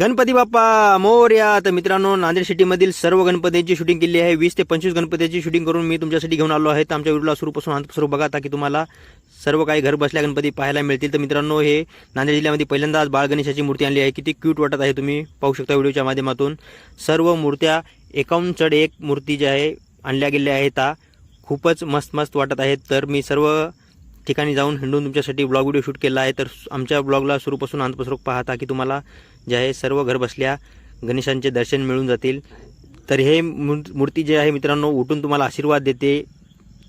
गणपती बाप्पा मोर्या. तर मित्रांनो नांदेड सिटीमधील सर्व गणपतींची शूटिंग केली आहे. वीस ते पंचवीस गणपतीची शूटिंग करून मी तुमच्यासाठी घेऊन आलो आहे. तर आमच्या व्हिडिओला सुरूपासून सुरू बघा ताकी तुम्हाला सर्व काही घर बसल्या गणपती पाहायला मिळतील. तर मित्रांनो हे नांदेड जिल्ह्यामध्ये पहिल्यांदाच बाळ गणेशाची मूर्ती आणली आहे. किती क्यूट वाटत आहे तुम्ही पाहू शकता व्हिडिओच्या माध्यमातून. सर्व मूर्त्या एकावन्न चढ एक मूर्ती जी आहे आणल्या गेल्या आहेत. खूपच मस्त मस्त वाटत आहेत. तर मी सर्व ठिकाणी जाऊन हिंडून तुमच्यासाठी ब्लॉग व्हिडिओ शूट केला आहे. तर आमच्या ब्लॉगला सुरूपासून अंतपासून पाहता की तुम्हाला जे आहे सर्व घरबसल्या गणेशांचे दर्शन मिळून जातील. तर हे मूर्ती जे आहे मित्रांनो उठून तुम्हाला आशीर्वाद देते.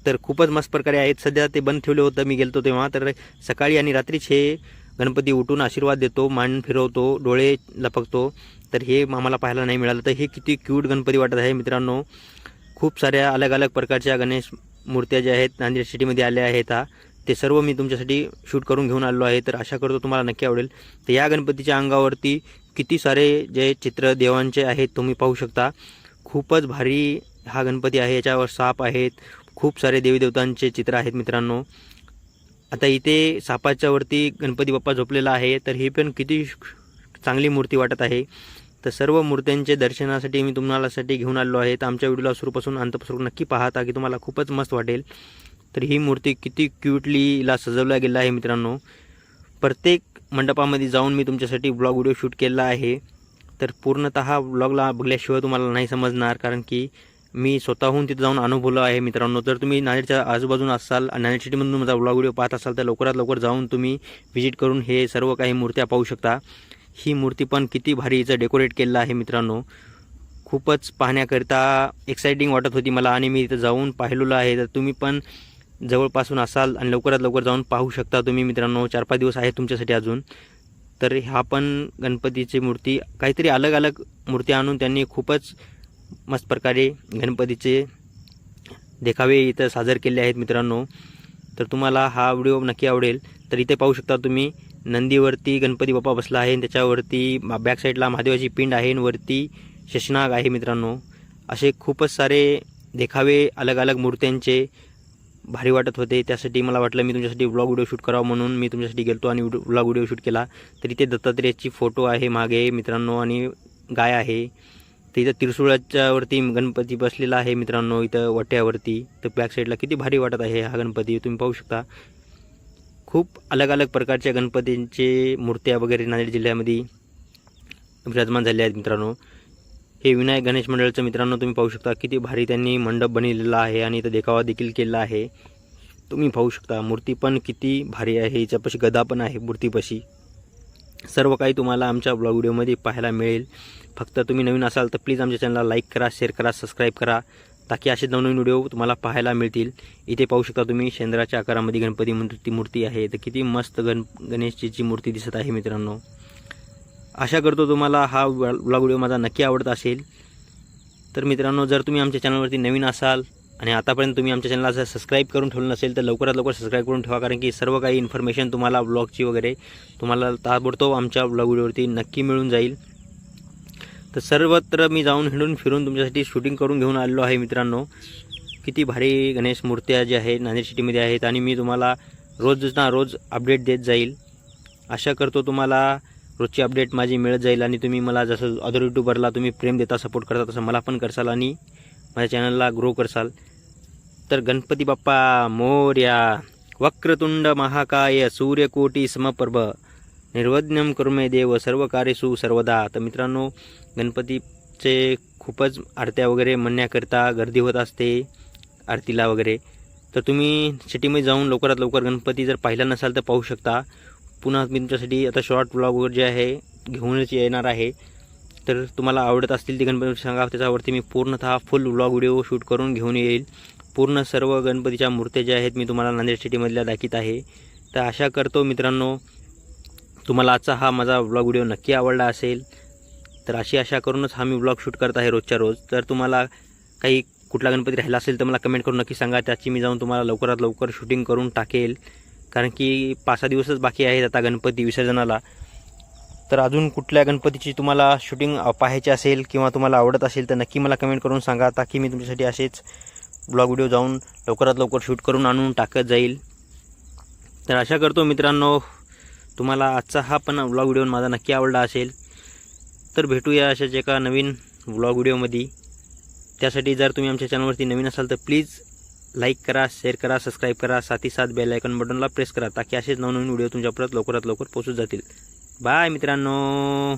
तर खूपच मस्त प्रकारे आहेत. सध्या ते बंद ठेवलं होतं. मी गेलतो तेव्हा. तर सकाळी आणि रात्रीच हे गणपती उठून आशीर्वाद देतो. मान फिरवतो. डोळे लपकतो. तर हे आम्हाला पाहायला नाही मिळालं. तर हे किती क्यूट गणपती वाटत आहे मित्रांनो. खूप साऱ्या अलग अलग प्रकारच्या गणेश मूर्त्या ज्या आहेत नांदेड सिटीमध्ये आल्या आहेत हा. ते सर्व मी तुमच्यासाठी शूट करून घेऊन आलो आहे तर आशा करतो तुम्हाला नक्की आवडेल. तर या गणपतीच्या अंगावरती किती सारे जे चित्र देवांचे आहेत तुम्ही पाहू शकता. खूपच भारी हा गणपती आहे याच्यावर साप आहेत खूप सारे देवीदेवतांचे चित्र आहेत मित्रांनो. आता इथे सापाच्या वरती गणपती बाप्पा झोपलेला आहे तर ही पण किती चांगली मूर्ती वाटत आहे. तर सर्व मूर्त्यांचे दर्शनासाठी मी तुम्हालासाठी घेऊन आलो आहे. तर आमच्या व्हिडिओला सुरूपासून अंतपासून नक्की पाहता की तुम्हाला खूपच मस्त वाटेल. तर ही मूर्ती किती क्यूटलीला सजवला गेला आहे मित्रांनो. प्रत्येक मंडपामध्ये जाऊन मी तुमच्यासाठी ब्लॉग व्हिडिओ शूट केला आहे. तर पूर्णतः ब्लॉगला बघल्याशिवाय तुम्हाला नाही समजणार कारण की मी स्वतःहून तिथं जाऊन अनुभवलं आहे मित्रांनो. जर तुम्ही नांदेडच्या आजूबाजूला असाल आणि नांदेड सिटीमधून माझा ब्लॉग व्हिडिओ पाहत असाल तर लवकरात लवकर जाऊन तुम्ही व्हिजिट करून हे सर्व काही मूर्त्या पाहू शकता. ही मूर्ती पण किती भारी हिचं डेकोरेट केलेलं आहे मित्रांनो. खूपच पाहण्याकरिता एक्साइटिंग वाटत होती मला आणि मी इथं जाऊन पाहिलेलं आहे. तर तुम्ही पण जवळपासून असाल आणि लवकरात लवकर जाऊन पाहू शकता तुम्ही मित्रांनो. चार पाच दिवस आहेत तुमच्यासाठी अजून. तर ह्या पण गणपतीची मूर्ती काहीतरी अलग अलग मूर्ती आणून त्यांनी खूपच मस्त प्रकारे गणपतीचे देखावे इथं सादर केले आहेत मित्रांनो. तर तुम्हाला हा व्हिडिओ नक्की आवडेल. तर इथे पाहू शकता तुम्ही नंदीवरती गणपती बाप्पा बसला आहे आणि त्याच्यावरती बॅक साईडला महादेवाची पिंड आहे आणि वरती शशनाग आहे मित्रांनो. असे खूपच सारे देखावे अलग अलग मूर्त्यांचे भारी वाटत होते. त्यासाठी मला वाटलं मी तुमच्यासाठी ब्लॉग व्हिडिओ शूट करावा म्हणून मी तुमच्यासाठी गेलो आणि ब्लॉग व्हिडिओ शूट केला. तर इथे दत्तात्रेयाची फोटो आहे मागे मित्रांनो आणि गाय आहे. तर इथं त्रिसुळाच्यावरती गणपती बसलेला आहे मित्रांनो इथं वट्यावरती. तर बॅक साईडला किती भारी वाटत आहे हा गणपती तुम्ही पाहू शकता. खूप अलग अलग प्रकारच्या गणपतींचे मूर्त्या वगैरे नांदेड जिल्ह्यामध्ये विराजमान झाले आहेत मित्रांनो. हे विनायक गणेश मंडळाचं मित्रांनो तुम्ही पाहू शकता किती भारी त्यांनी मंडप बनवलेला आहे आणि इथं देखावा देखील केलेला आहे. तुम्ही पाहू शकता मूर्ती पण किती भारी आहे. हिच्यापाशी गदा पण आहे मूर्तीपाशी. सर्व काही तुम्हाला आमच्या ब्लॉग व्हिडिओमध्ये पाहायला मिळेल. फक्त तुम्ही नवीन असाल तर प्लीज आमच्या चॅनलला लाईक करा शेअर करा सबस्क्राईब करा. ताकी असे नवनवीन व्हिडिओ तुम्हाला पाहायला मिळतील. इथे पाहू शकता तुम्ही शेंद्राच्या आकारामध्ये गणपती मूर्ती मूर्ती आहे. तर किती मस्त गण गणेशजीची मूर्ती दिसत आहे मित्रांनो. आशा करतो तुम्हाला हा ब्लॉग व्हिडिओ माझा नक्की आवडत असेल. तर मित्रांनो जर तुम्ही आमच्या चॅनलवरती नवीन असाल आणि आतापर्यंत तुम्ही आमच्या चॅनलला जर सबस्क्राईब करून ठेवलं नसेल तर लवकरात लवकर सबस्क्राईब करून ठेवा कारण की सर्व काही इन्फॉर्मेशन तुम्हाला ब्लॉगची वगैरे तुम्हाला ताबडतोब आमच्या ब्लॉग व्हिडिओवरती नक्की मिळून जाईल. तर सर्वत्र मी जाऊन हिंडून फिरून तुमच्यासाठी शूटिंग करून घेऊन आलेलो आहे मित्रांनो. किती भारी गणेश मूर्त्या ज्या आहेत नांदेड सिटीमध्ये आहेत आणि मी तुम्हाला रोज ना रोज अपडेट देत जाईल. आशा करतो तुम्हाला रोजची अपडेट माझी मिळत जाईल आणि तुम्ही मला जसं अदर यूट्यूबरला तुम्ही प्रेम देता सपोर्ट करता तसं मला पण करसाल आणि माझ्या चॅनलला ग्रो करसाल. तर गणपती बाप्पा मोर्या वक्रतुंड महाकाय सूर्यकोटी समप्रभ निर्वज्ञम करुमे देव सर्व कार्यसु सर्वदा. तर मित्रांनो गणपतीचे खूपच आरत्या वगैरे म्हणण्याकरिता गर्दी होत असते आरतीला वगैरे. तर तुम्ही सिटीमध्ये जाऊन लवकरात लवकर गणपती जर पाहिला नसाल तर पाहू शकता. पुन्हा मी तुमच्यासाठी आता शॉर्ट ब्लॉग वगैरे जे आहे घेऊनच येणार आहे. तर तुम्हाला आवडत असतील ते गणपती सांगा त्याच्यावरती मी पूर्णतः फुल व्लॉग व्हिडिओ शूट करून घेऊन येईल. पूर्ण सर्व गणपतीच्या मूर्त्या ज्या आहेत मी तुम्हाला नांदेड सिटीमधल्या दाखीत आहे. तर आशा करतो मित्रांनो तुम्हाला आजचा हा माझा व्लॉग व्हिडिओ नक्की आवडला असेल. तर अशी आशा करूनच हा मी व्लॉग शूट करत आहे रोजच्या रोज. तर तुम्हाला काही कुठला गणपती राहिला असेल तर मला कमेंट करून नक्की सांगा. त्याची मी जाऊन तुम्हाला लवकरात लवकर शूटिंग करून टाकेल. कारण की पाच सहा दिवसच बाकी आहेत आता गणपती विसर्जनाला. तर अजून कुठल्या गणपतीची तुम्हाला शूटिंग पाहायची असेल किंवा तुम्हाला आवडत असेल तर नक्की मला कमेंट करून सांगा. ताकी मी तुमच्यासाठी असेच ब्लॉग व्हिडिओ जाऊन लवकरात लवकर शूट करून आणून टाकत जाईल. तर आशा करतो मित्रांनो तुम्हाला आजचा हा पण ब्लॉग व्हिडिओ माझा नक्की आवडला असेल. तर भेटूया अशाच एका नवीन व्लॉग व्हिडिओमध्ये त्यासाठी जर तुम्ही आमच्या चॅनलवरती नवीन असाल तर प्लीज लाईक करा शेअर करा सबस्क्राईब करा साथी साथ बेल आयकॉन बटनला प्रेस करा ताकी असेच नवनवीन व्हिडिओ तुमच्यापर्यंत लवकरात लवकर पोहोचत जातील. बाय मित्रांनो.